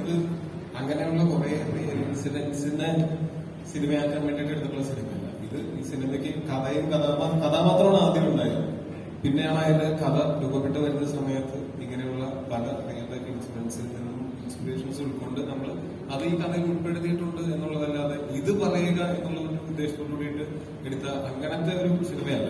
ഇത് അങ്ങനെയുള്ള കുറെ ഇൻസിഡൻസിനെ സിനിമയാക്കാൻ വേണ്ടിയിട്ട് എടുത്തിട്ടുള്ള സിനിമയല്ല. ഇത് ഈ സിനിമയ്ക്ക് കഥയും കഥാപാ കഥാപാത്രമാണ് ആദ്യം ഉണ്ടായത് പിന്നെയാണ് അതിന്റെ കഥ രൂപപ്പെട്ട് വരുന്ന സമയത്ത് ഇങ്ങനെയുള്ള പല റിയൽ ലൈഫ് ഇൻസിഡൻസിൽ നിന്നും ഇൻസ്പിറേഷൻസ് ഉൾക്കൊണ്ട് നമ്മൾ അത് ഈ കഥയിൽ ഉൾപ്പെടുത്തിയിട്ടുണ്ട് എന്നുള്ളതല്ലാതെ ഇത് പറയുക എന്നുള്ള ഉദ്ദേശത്തോടു കൂടിയിട്ട് എടുത്ത അങ്ങനത്തെ ഒരു സിനിമയല്ല.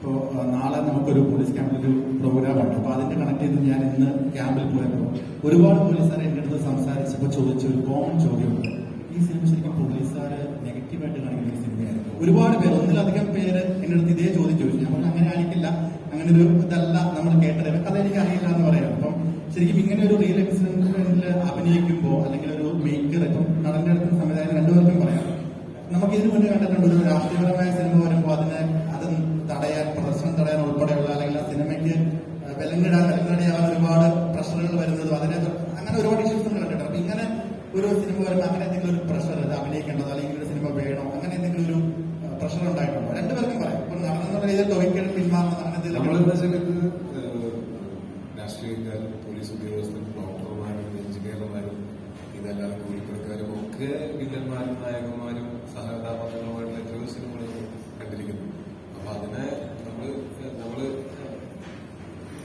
ഇത്. ഇപ്പോ നാളെ നമുക്കൊരു പോലീസ് ക്യാമ്പിൽ ഒരു പ്രോഗ്രാം ഉണ്ട്. അപ്പൊ അതിന്റെ കണക്ട് ചെയ്ത് ഞാൻ ഇന്ന് ക്യാമ്പിൽ പോയപ്പോൾ ഒരുപാട് പോലീസുകാർ എന്റെ അടുത്ത് സംസാരിച്ചപ്പോൾ ചോദിച്ച ഒരു കോമൺ ചോദ്യമുണ്ട്. ഈ സിനിമ ശരിക്കും പോലീസുകാർ നെഗറ്റീവായിട്ട് കാണിക്കുന്ന സിനിമയായിരുന്നു ഒരുപാട് പേര് ഒന്നിലധികം പേര് എന്റെ അടുത്ത് ഇതേ ചോദ്യം ചോദിച്ചു. ഞാൻ അങ്ങനെ ആയിരിക്കില്ല. അങ്ങനെ ഒരു ഇതല്ല നമ്മൾ കേട്ടത്. കഥ എനിക്ക് അറിയില്ല എന്ന് പറയാം. അപ്പം ശരിക്കും ഇങ്ങനെ ഒരു റിയൽ എക്സിഡന്റിൽ അഭിനയിക്കുമ്പോൾ അല്ലെങ്കിൽ ഒരു മേക്കർ ഇപ്പം നടന്റെ അടുത്ത് സംവിധായകൻ രണ്ടുപേർക്കും പറയാം. നമുക്ക് ഇതിനു മുന്നേ കണ്ടിട്ടുണ്ട് വിലങ്ങിടാൻ വിലങ്ങടിയാവാൻ ഒരുപാട് പ്രഷറുകൾ വരുന്നതും അതിനെ അങ്ങനെ ഒരുപാട് ഇഷ്യൂസ് നമ്മൾ കണ്ടിട്ടുണ്ട് അപ്പൊ ഇങ്ങനെ ഒരു സിനിമ വരുമ്പോൾ അങ്ങനെ എന്തെങ്കിലും ഒരു പ്രഷർ ഇത് അഭിനയിക്കേണ്ടത് അല്ലെങ്കിൽ ഒരു സിനിമ വേണോ? അങ്ങനെ എന്തെങ്കിലും ഒരു പ്രഷർ ഉണ്ടായിട്ടുണ്ടോ? രണ്ടുപേർക്കും പറയാം. ഇപ്പൊ നടന്നുള്ള രീതിയിൽ ടോയ്ക്കൽ പിന്മാറണം അങ്ങനെ രാഷ്ട്രീയക്കാരും പോലീസ് ഉദ്യോഗസ്ഥരും ഡോക്ടർമാരും എഞ്ചിനീയർമാരും ഇതല്ലാതെ കൂലിപ്പണിക്കാരും ഒക്കെ വില്ലന്മാരും നായകന്മാരും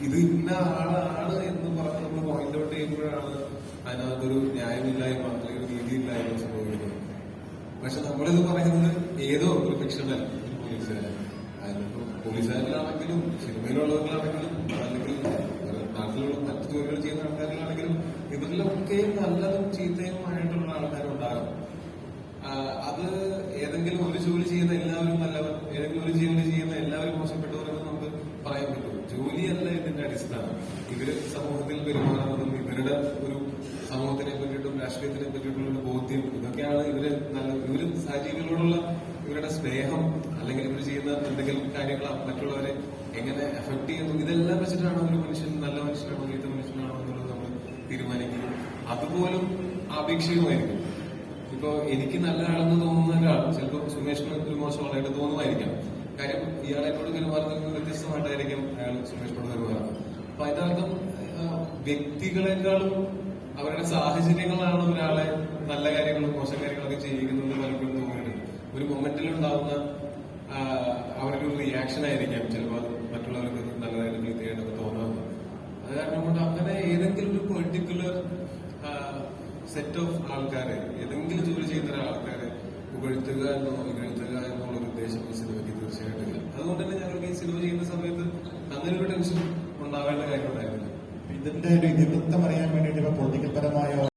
ഇത് ഇന്ന ആളാണ് എന്ന് പറഞ്ഞ് നമ്മൾ പോയിന്റ് ഔട്ട് ചെയ്യുമ്പോഴാണ് അതിനകത്തൊരു ന്യായമില്ലായ്മ അല്ലെങ്കിൽ ഒരു നീതിയില്ലായ്മ സംഭവിക്കുന്നത്. പക്ഷെ നമ്മളിത് പറയുന്നത് ഏതോ ഒരു ഫിക്ഷണൽ പോലീസുകാരൻ അതിനിപ്പോ പോലീസുകാരിലാണെങ്കിലും സിനിമയിലുള്ളവരിലാണെങ്കിലും അല്ലെങ്കിൽ നാട്ടിലുള്ള മറ്റു ജോലികൾ ചെയ്യുന്ന ആൾക്കാരിലാണെങ്കിലും ഇവരിലൊക്കെ നല്ലതും ചീത്തയുമായിട്ടുള്ള ആൾക്കാരുണ്ടാകും ആ, അത് ഏതെങ്കിലും ഒരു ജോലി ചെയ്യുന്ന എല്ലാവരും നല്ലവർ ഏതെങ്കിലും ഒരു ജോലി ചെയ്യുന്ന എല്ലാവരും മോശപ്പെട്ടവരെന്ന് നമുക്ക് പറയാൻ പറ്റും ജോലിയല്ല ഇതിന്റെ ഇവർ സമൂഹത്തിൽ പെരുമാറുന്നതും ഇവരുടെ ഒരു സമൂഹത്തിനെ പറ്റിയിട്ടും രാഷ്ട്രീയത്തിനെ പറ്റിയിട്ടുള്ള ബോധ്യം ഇതൊക്കെയാണ് ഇവർ നല്ല ഇവർ സാഹചര്യങ്ങളോടുള്ള ഇവരുടെ സ്നേഹം അല്ലെങ്കിൽ ഇവർ ചെയ്യുന്ന എന്തെങ്കിലും കാര്യങ്ങൾ മറ്റുള്ളവരെ എങ്ങനെ എഫക്ട് ചെയ്യുന്നു ഇതെല്ലാം വെച്ചിട്ടാണ് ഒരു മനുഷ്യൻ നല്ല മനുഷ്യനാണോ ചീത്ത മനുഷ്യനാണോ എന്നുള്ളത് നമ്മൾ തീരുമാനിക്കുന്നത്. അതുപോലും ആപേക്ഷികമായിരിക്കും. ഇപ്പൊ എനിക്ക് നല്ല ആളെന്ന് തോന്നുന്ന ഒരാൾ ചിലപ്പോൾ സുമേഷിന് ഒരു മോശം ആളായിട്ട് തോന്നുമായിരിക്കാം. കാര്യം ഇയാളെന്നോട് പെരുമാറുന്നത് വ്യത്യസ്തമായിട്ടായിരിക്കും അയാൾ സുമേഷിനോട് പെരുമാറുന്നത്. അപ്പൊ അതിന്റെ വ്യക്തികളെക്കാളും അവരുടെ സാഹചര്യങ്ങളാണ് ഒരാളെ നല്ല കാര്യങ്ങളും മോശം കാര്യങ്ങളൊക്കെ ചെയ്യിക്കുന്നത് പലപ്പോഴും തോന്നിയിട്ടുണ്ട്. ഒരു മൊമെന്റിൽ ഉണ്ടാവുന്ന അവരുടെ ഒരു റിയാക്ഷൻ ആയിരിക്കാം ചിലപ്പോൾ അത് മറ്റുള്ളവർക്ക് നല്ല നല്ലതായിട്ട് ചെയ്യേണ്ടത് തോന്നാവുന്നത്. അത് കാരണം കൊണ്ട് അങ്ങനെ ഏതെങ്കിലും ഒരു പെർട്ടിക്കുലർ സെറ്റ് ഓഫ് ആൾക്കാരെ ഏതെങ്കിലും ജോലി ചെയ്യുന്ന ആൾക്കാരെ പുകഴ്ത്തുക എന്നോ ഇകഴ്ത്തുക എന്നുള്ള ഉദ്ദേശം സിനിമയ്ക്ക് തീർച്ചയായിട്ടും അതുകൊണ്ട് തന്നെ ഞങ്ങൾക്ക് ഈ സിനിമ ചെയ്യുന്ന സമയത്ത് അങ്ങനെ ഒരു ടെൻഷൻ ഉണ്ടാകേണ്ട കാര്യമുണ്ടായിരുന്നു ഇതിന്റെ ഒരു ഇതിവൃത്തം അറിയാൻ വേണ്ടിയിട്ട് ഇപ്പൊ പൊളിറ്റിക്കൽ പരമായോ